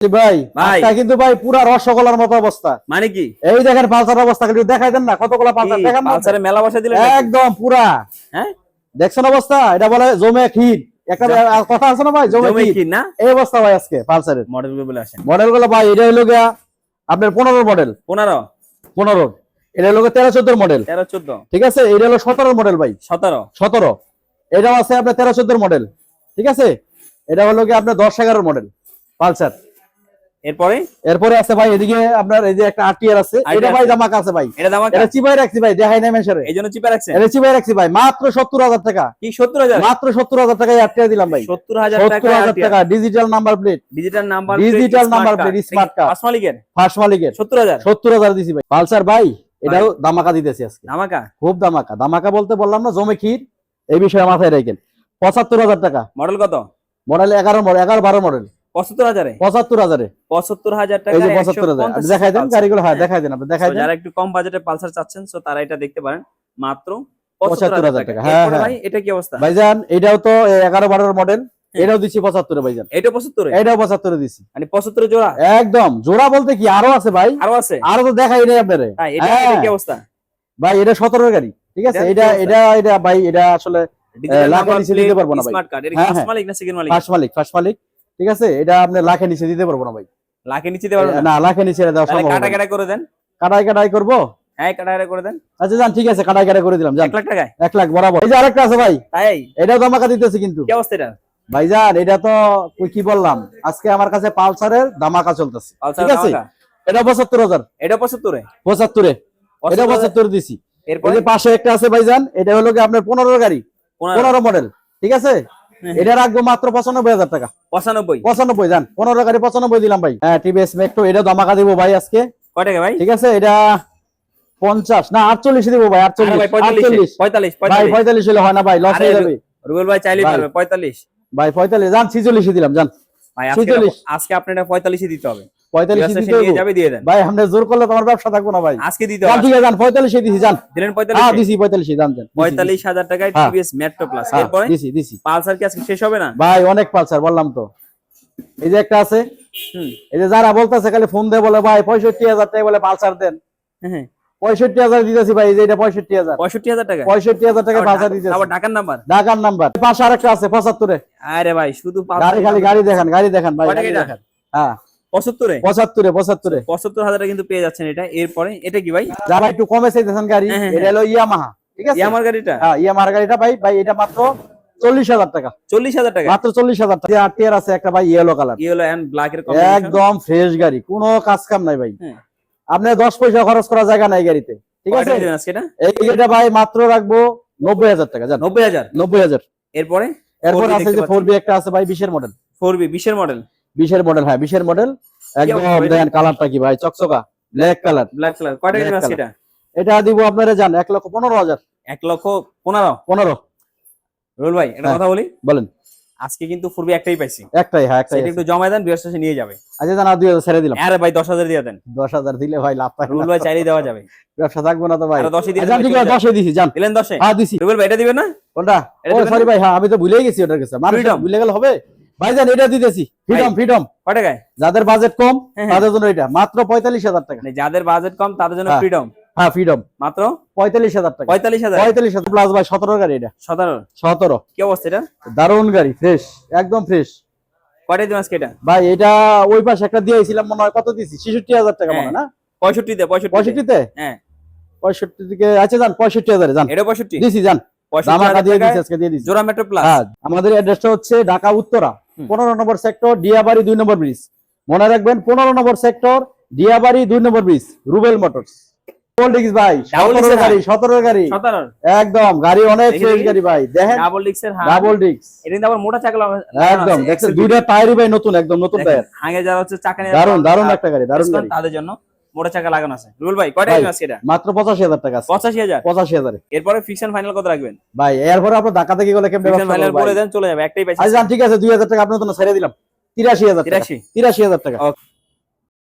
ভাই ভাই। কিন্তু ভাই পুরা রসগোল্লার মতো অবস্থা। মানে কি? এই দেখেন পালসার অবস্থা একটু দেখাই দেন না কতগুলো পালসার দেখেন পালসারে মেলা বসা দিলেন একদম পুরা। হ্যাঁ? দেখছেন অবস্থা? এটা বলে জমে ক্ষীর। একটা কথা আছে না ভাই? জমে জমে ক্ষীর। না? এই অবস্থা ভাই আজকে পালসারের। মডেলগুলো আসেন। মডেলগুলো ভাই এটা হলো গিয়া আপনার পনেরো মডেল। পনেরো? পনেরো। এটা হলো গিয়া তেরো চোদ্দ মডেল। তেরো চোদ্দ। ঠিক আছে? এটা হলো সতেরো মডেল ভাই। সতেরো? সতেরো। এটাও আছে আপনার তেরো চোদ্দ মডেল। ঠিক আছে? এটা হলো কি আপনার দশ এগারো মডেল পালসার। এরপরে? এরপরে আছে ভাই এদিকে আপনার এই যে একটা আরটিআর আছে এটা ভাই জামাক আছে ভাই। এটা এটা চিপাই রাখছি ভাই দেখাই নাই মেশারে। এই জন্য রাখছেন? এটা চিপাই রাখছি ভাই মাত্র সত্তর হাজার টাকা। কি সত্তর হাজার? মাত্র সত্তর হাজার টাকায় আরটিআর দিলাম ভাই। সত্তর হাজার সত্তর হাজার টাকা digital number plate digital number number plate, smart card। পাঁচ মালিকের? ফার্স্ট মালিকের। সত্তর হাজার? সত্তর হাজার দিছি ভাই। পালসার ভাই এটাও দামাকা দিতেছি আজকে। ধামাকা? খুব দামাকা দামাকা বলতে বললাম না জমে ক্ষীর। এই বিষয়ে মাথায় রাখেন। পঁচাত্তর হাজার টাকা। মডেল কত? মডেল এগারো মডেল এগারো বারো মডেল। পঁচাত্তর হাজারে? পঁচাত্তর হাজারে। পঁচাত্তর হাজার টাকা পঁচাত্তর হাজার। দেখাই দেন গাড়িগুলো হ্যাঁ দেখাই দেন আপনি দেখাই দেন। যারা একটু কম বাজেটে পালসার চাচ্ছেন সো তারা এটা দেখতে পারেন। মাত্র পঁচাত্তর হাজার টাকা। হ্যাঁ, হ্যাঁ। ভাই এটা কি অবস্থা? ভাইজান এটাও তো এগারো বারোর মডেল এটাও দিচ্ছি পঁচাত্তরে ভাইজান। এটা পঁচাত্তরে? এটাও পঁচাত্তরে দিচ্ছি। মানে পঁচাত্তরে জোড়া? একদম জোড়া বলতে কি আরও আছে ভাই? আরও আছে? আরও তো দেখাই নাই আপনারে। এটা। কি অবস্থা? ভাই এটা সতেরো গাড়ি ঠিক আছে? এটা এটা এটা ভাই এটা আসলে দিতে পারব না ভাই। স্মার্ট কার্ড এর ফার্স্ট। মালিক না সেকেন্ড মালিক? ফার্স্ট মালিক ফার্স্ট মালিক। ঠিক আছে? এটা আপনি লাখের নিচে দিতে পারব না ভাই। লাখে নিচে দিতে পারবেন না? লাখের নিচে এটা দেওয়া সম্ভব কাটা কাটা করে দেন। কাটাই কাটাই করব? হ্যাঁ কাটা কাটা করে দেন। আচ্ছা যান ঠিক আছে কাটাই কাটাই করে দিলাম যান। এক লাখ টাকায়? এক লাখ বরাবর। এই যে আরেকটা আছে ভাই। এটাও দামাকা দিতেছি কিন্তু। কি অবস্থা এটা? ভাইজান এটা তো কি বললাম? আজকে আমার কাছে পালসারের দামাকা চলতেছে। ঠিক আছে। এটা পঁচাত্তর হাজার। এটা পঁচাত্তরে? পঁচাত্তরে। এটা পঁচাত্তর? দিছি। এরপরে? পাশে একটা আছে ভাইজান এটা হলো কি আপনার পনেরো গাড়ি? পনেরো। পনেরো মডেল ঠিক আছে। এটা রাখব মাত্র পঁচানব্বই হাজার টাকা। পঁচানব্বই? পঁচানব্বই যান পনেরো গাড়ি পঁচানব্বই দিলাম ভাই। হ্যাঁ টিভিএস মেট্রো এটা দামাকা দিব ভাই আজকে। ভাই? ঠিক আছে এটা পঞ্চাশ। না আটচল্লিশ দিব ভাই আটচল্লিশ। পঁয়তাল্লিশ। আটচল্লিশ। পঁয়তাল্লিশ ভাই পঁয়তাল্লিশ। হলে হয় না ভাই লস হয়ে যাবে। রুবেল ভাই চাইলে পঁয়তাল্লিশ। ভাই পঁয়তাল্লিশ যান ছিচল্লিশে দিলাম যান ভাই আজকে 46 আজকে আপনি এটা পঁয়তাল্লিশে দিতে হবে। পঁয়তাল্লিশ? যাবে দিয়ে দেন। ভাই জোর করলে তোমার ব্যবসা থাকব না ভাই। আজকে দিতে হবে। ঠিক আছে যান পঁয়তাল্লিশে দিছি যান। দিলেন হ্যাঁ দিছি পঁয়তাল্লিশে যান যান পঁয়তাল্লিশ হাজার টাকায় হ্যাঁ। টিভিএস মেট্রো প্লাস হ্যাঁ, এরপরে? দিছি দিছি। পালসার কি আজকে শেষ হবে না? ভাই অনেক পালসার বললাম তো। এই যে একটা আছে এই যে যারা বলতেছে খালি ফোন দিয়ে বলে ভাই পঁয়ষট্টি হাজার টাকা বলে পালসার দেন। হ্যাঁ পঁয়ষট্টি হাজার দিতেছি ভাই এই যে এটা পঁয়ষট্টি হাজার। পঁয়ষট্টি হাজার টাকা? পঁয়ষট্টি হাজার টাকা পালসার দিতেছি। আবার ঢাকার নাম্বার? ঢাকার নাম্বার। পাশে আরেকটা আছে পঁচাত্তরে। আরে ভাই শুধু গাড়ি খালি গাড়ি দেখান গাড়ি দেখান ভাই গাড়ি? দেখান। হ্যাঁ। পঁচাত্তরে? পঁচাত্তরে পঁচাত্তরে। পঁচাত্তর হাজার কিন্তু পেয়ে যাচ্ছেন এটা। এরপরে এটা কি ভাই? যারা একটু কমে চাইতেছেন গাড়ি হ্যাঁ, হ্যাঁ, এটা হলো ইয়ামাহা ঠিক আছে? আমার গাড়িটা? হ্যাঁ ইয়ামাহার গাড়িটা ভাই ভাই এটা মাত্র চল্লিশ হাজার টাকা। চল্লিশ হাজার টাকা? মাত্র চল্লিশ হাজার টাকা। আর টিয়ার আছে একটা ভাই yellow colour yellow and black এর একদম ফ্রেশ গাড়ি কোনো কাজ কাম নাই ভাই। হ্যাঁ। আপনি দশ পয়সা খরচ করা জায়গা নাই গাড়িতে ঠিক আছে? এই গাড়িটা ভাই মাত্র রাখব নব্বই হাজার টাকা নব্বই হাজার? নব্বই হাজার। এরপরে? এরপর আছে যে ফোর বি একটা আছে ভাই বিশের মডেল ফোর বি বিশের মডেল বিশের মডেল হ্যাঁ বিশের মডেল একদম? দেখেন কালারটা কি ভাই চকচকা ব্ল্যাক কালার ব্ল্যাক কালার কয় টাকা দিবেন এটা? এটা দিব আপনারা জান এক লক্ষ পনেরো হাজার। এক লক্ষ পনেরো? পনেরো। রুল ভাই একটা হ্যাঁ। কথা বলি? বলেন। আজকে কিন্তু ফোর বি একটাই পাইছি। একটাই হ্যাঁ একটাই একটু জমায় দেন বিয়ার শেষে নিয়ে যাবে। আচ্ছা জান আর দুই হাজার ছেড়ে দিলাম। আরে ভাই দশ হাজার দিয়ে দেন। দশ হাজার দিলে ভাই লাভ পাই রুল ভাই চাইলেই দেওয়া যাবে। ব্যবসা থাকব না তো ভাই। আরও দশই দিয়ে আচ্ছা, ঠিক আছে দশে দিছি জান। দিলেন দশে? হ্যাঁ দিছি। রুবেল ভাই এটা দিবেন না? কোনটা? এটা ও সরি ভাই হ্যাঁ আমি তো ভুলেই গেছি ওটার কাছে। মানুষ ভুলে গেলে হবে? ভাই জান এটা দিতেছি। ফ্রিডম ফ্রিডম কয় যাদের বাজেট কম হ্যাঁ, হ্যাঁ। তাদের জন্য এটা। মাত্র পঁয়তাল্লিশ হাজার টাকা। মানে যাদের বাজেট কম তাদের জন্য হ্যাঁ। ফ্রিডম হ্যাঁ ফ্রিডম মাত্র? পঁয়তাল্লিশ হাজার টাকা। পঁয়তাল্লিশ হাজার? পঁয়তাল্লিশ হাজার প্লাস ভাই সতেরো গাড়ি এটা। সতেরো? সতেরো। কি অবস্থা এটা? দারুণ গাড়ি ফ্রেশ একদম ফ্রেশ দিবেন আজকে এটা? ভাই এটা ওই পাশে একটা দিয়েছিলাম মনে হয় কত দিয়েছি ছেষট্টি হাজার টাকা মনে হয় না? পঁয়ষট্টিতে পঁয়ষট্টি পঁয়ষট্টিতে? হ্যাঁ। পঁয়ষট্টি থেকে আচ্ছা যান পঁয়ষট্টি হাজারে যান। এটা পঁয়ষট্টি? দিছি যান। দিছি দিছি। হ্যাঁ আমাদের অ্যাড্রেসটা হচ্ছে ঢাকা উত্তরা। পনেরো নম্বর সেক্টর ডিয়াবাড়ি দুই নম্বর ব্রিজ মনে রাখবেন পনেরো নম্বর সেক্টর ডিয়াবাড়ি দুই নম্বর ব্রিজ রুবেল মোটরস। ভাই সতেরো গাড়ি গাড়ি। একদম গাড়ি অনেক দেখি, ফ্রেশ দেখি। গাড়ি ভাই দেখেন। ডাবল ডাবল ডিক্স এটা কিন্তু আবার মোটা চাকা একদম দেখছেন দুইটা টায়ারই ভাই নতুন একদম নতুন টায়ার হাঙে যারা হচ্ছে চাকা দারুণ দারুণ একটা গাড়ি দারুণ তাদের জন্য। মোটা চাকা লাগানো আছে। রুল ভাই কয়টা ভাই। আছে এটা? মাত্র পঁচাশি হাজার টাকা আছে। পঁচাশি হাজার? পঁচাশি হাজারে। এরপরে ফিক্সড ফাইনাল কত রাখবেন? ভাই এরপরে আপনার ঢাকা থেকে গেলে কেমন ফিকশন ফাইনাল বলে দেন চলে যাবে একটাই পাইছি আচ্ছা ঠিক আছে দুই হাজার টাকা আপনার জন্য ছেড়ে দিলাম। তিরাশি হাজার টাকা। তিরাশি? তিরাশি হাজার টাকা.